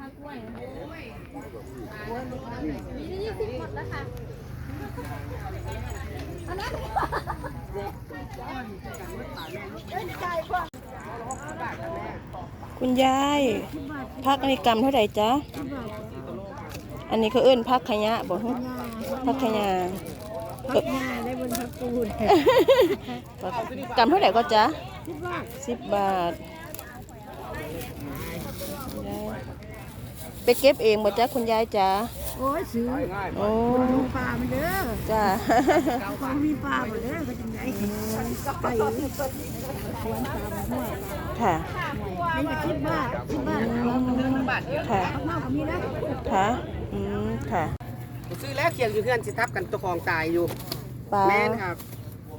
ค่ะกล้วยมีได้ยี่สิบหมดแล้วค่ะอันนั้นคุณยายพักอันนี้กรรมเท่าไหร่จ๊ะ อันนี้เขาเอื้นพักขยะบอกฮะพักขยะพักงาได้บนพักปูนกรรมเท่าไหร่ก็จ๊ะคิดว่าสิบบาทยาย ไปเก็บเองหมดจ้าคุณยายจ๋าโอ้ยซื้อโอ้ปลาไปเด้อจ้าของมีปลาบ่เด้อก็จังได๋ไปควรตามหัวค่ะนี่ก็คิดว่าคิดว่าค่ะมากกว่านี้นะค่ะอืมค่ะซื้อแล้วเคียงอยู่เพื่อนสิทับกันตัวของตายอยู่ปลาแม่นครับ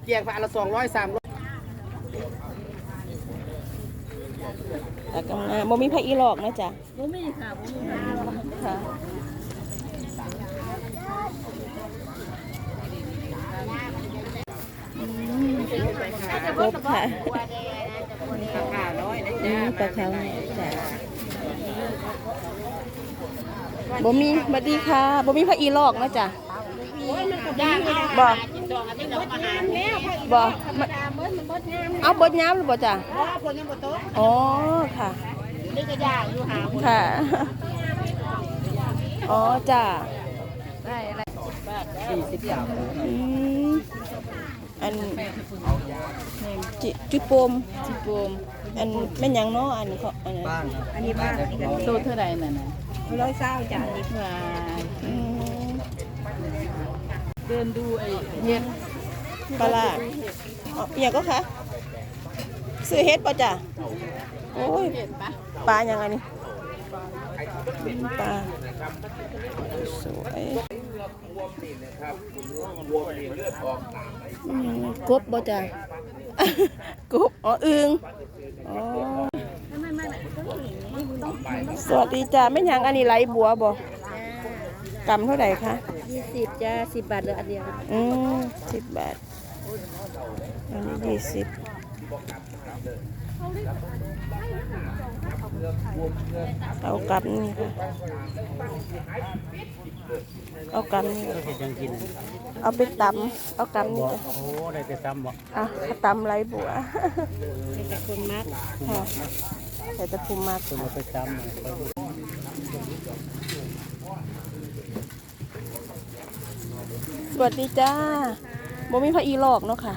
เคียงพระละสองร้อยสามร้อย แล้กงามบ่มีไผอีหลอกนะจ๊ะบ่มีค่ะบ่มีค่ะคบค่ะปลาขาวน้อยนะจ๊ะปลาขาวน้จ้ะบ่มีบัดดีค่ะบ่มีไผอีหลอกนะจ๊ะบ่บ่ มันเอาบดย้ำหรือบ่จ๊ะเพราะคนยังบ่โตอ๋อค่ะ นี่ก็ยากอยู่หาค่ะ อ๋อจ้ะสี่สิบสามอืมอันจิจุโปมจิโปมอันแม่นหยังเนาะอันเขาอันนั้นบ้านอันนี้บ้านนี่กันโตเท่าไหร่นั่นน่ะร้อยเศร้าจ้ะนี่ว่าอืมเดินดูไอ้เฮ็ดปลาร้าอ๋ ออหย่างก็คะซื้อเฮ็ดป่ะจ้ะโอ้ยปลาอย่างไงนี่ปลาสวยอืมกบบ่จ้ะกบอ๋ออึงอ๋อไม่ไม่ไม่ต้องหนีต้องสวัสดีจ้าแม่นหยังอันนี้ไหลบัวบ่กำเท่าไหร่คะยี่สิบจ้าสิบบาทเหลืออันเดียวอืมสิบบาท อันนี้ยี่สิบเอากำนี่ค่ะเอากำนี่ เห็ดยังกินเอาไปตำเอากำนี่จ้ะโอ้ได้แต่ซ้ำบ่อะตำไหลบัวแต่คนมักค่ะแต่ตะพุมมากตัวมาไปซ้ำสวัสดีจ้า บ่มีพระอีหลอกเนาะค่ะ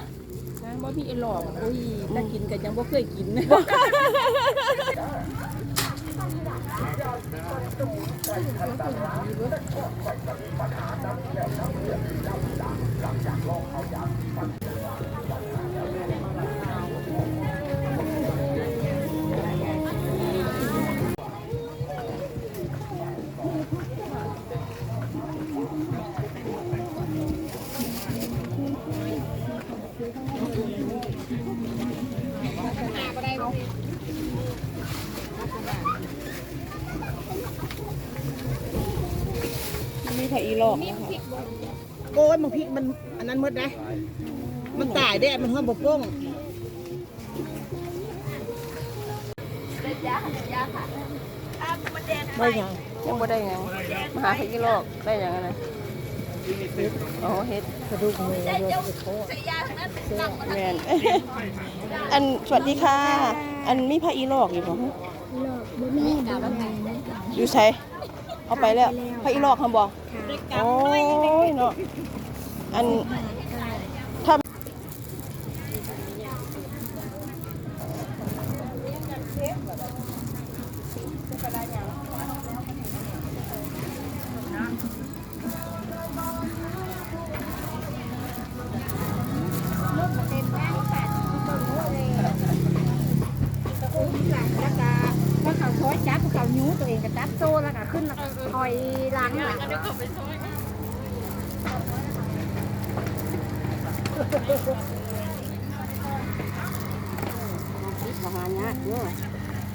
บ่มีไอ้หลอกอุ้ยถ้ากินก็ยังบ่เคยกินเลย ระอีหลอกนะคะโอ้ยมันพริกมันอันนั้นหมดนะมันตายได้มันห้องบ่โป้งได้ยังยังบ่ได้ยังมาหาพระอีหลอกได้ยังไงนะอ๋อเฮ็ดกระดูกหมูเยอะไปโคตรแมนอันสวัสดีค่ะ อันมีพระอีหลอกอยู่บ่ฮะหลอกบ่มีดาวไงอยู่ใช้ เอาไปแล้วพระอีหลอกค่ะบ่โอ้ยเนาะอัน ช้อยจับเขานิ้วตัวเองก็จับโซ่แล้วก็ขึ้นแล้วก็คอยล้างหลังประมาณนี้เนาะ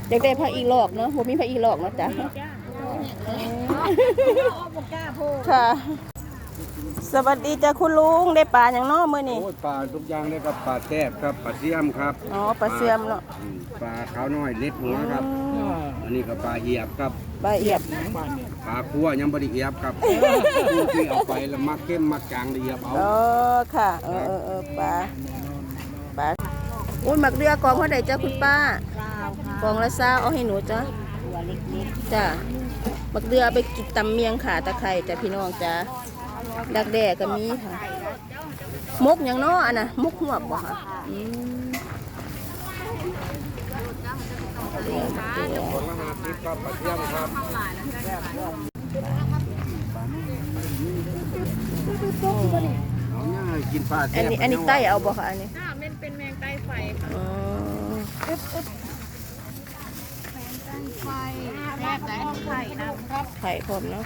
อยากได้พระอีหลอกเนาะบ่มีพระอีหลอกเนาะจ้ะค่ะสวัสดีจ้ะคุณลุงได้ปลาอย่างน้อมื้อนี้โอ้ปลาทุกอย่างเลยครับปลาแซ่บครับปลาเสียมครับอ๋อปลาเสียมเนาะปลาขาวน้อยเล็ดหัวครับ อืมอันนี้ก็ปลาเอียบครับปลาเอียบปลาคั่วยังบ่ได้เอียบครับผู้ที่เอาไปแล้วมักเข้มมักจางได้เอียบเอาอ๋อค่ะเออเออเออปลาปลาอุ้ยหมักเรือกองเท่าไหร่จ้าคุณป้าข้าวค่ะกองละซาเอาให้หนูจ้าตัวเล็กจ้าหมักเรือเอาไปกินตำเมียงขาตะไคร้จ้ะพี่น้องจ้าดักแด่ก็มีค่ะมกอย่างเน้ออันน่ะมกหัวบบ่ค่ะอืม คนละห้าสิบครับปลาเทียมครับเอาง่ายกินปลาอัแซ่นบนี้อันนี้ไต้เอาบ่ค่ะอันนี้ค่ะมันเป็นแมงไต้ไฟค่ะอ๋อไฟแรกแต่ไข่นะครับไข่พร้อมเนาะ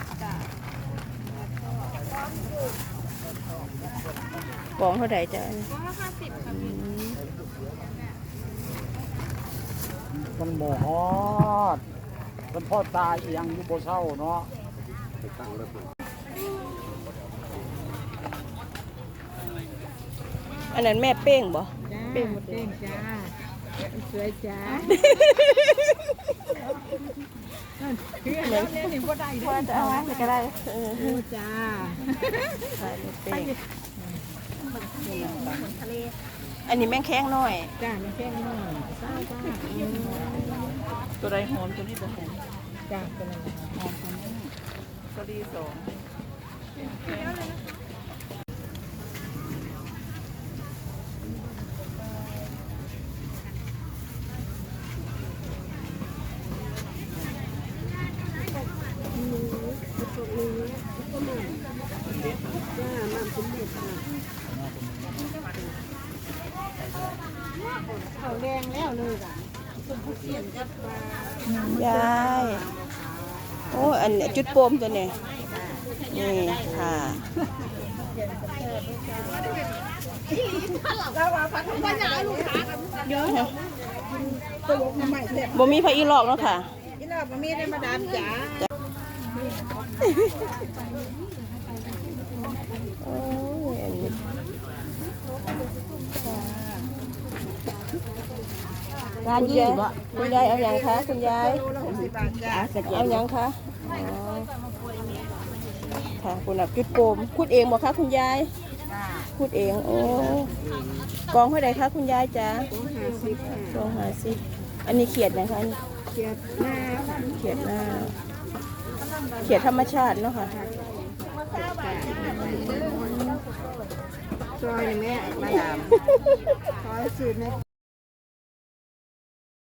กองเท่าไหร่จ้ะอันนี้ก็ห้าสิบค่ะอื มมันบ่ฮอดมันพ่อตายเอียงอยู่บ่เศร้าเนาะตั้งแล้วครับอันนั้นแม่เป้งบ่ๆเป็นหมดเด้งจ้าสวยจ้าพอจะเอาไว้ก็ได้เออดูจ้าใส่แม่เป้ง อันนี้แม่งแข้งน้อย จ้าไม่แค่นี้หน่อยเศร้าจ้าตัวใดหอมตัวนี้บ่หอมจ้าเป็นอะไรตัวดีสอง ยายโอ้อันนี้จุดโปมตัวนี้นี่ค่ะบ่มีพระอีหลอกเนาะค่ะนี่เราบ่มีได้มาดามจ๋าโอ้ย ร้านยี่บ่คุณยายเอาอย่างคะคุณยายสิบบาทจ้าเอาอย่างคะอ๋อค่ะคุณนับจุดโปมพูดเองบ่คะคุณยายพูดเองโอ้กองเท่าไหร่คะคุณยายจ๊ะห้าสิบค่ะกองหาสิอันนี้เขียดนะคะเกียรติหน้าเขียดหน้าเขียดธรรมชาติเนาะค่ะซอยแม่มาดามซอยสูตรแม่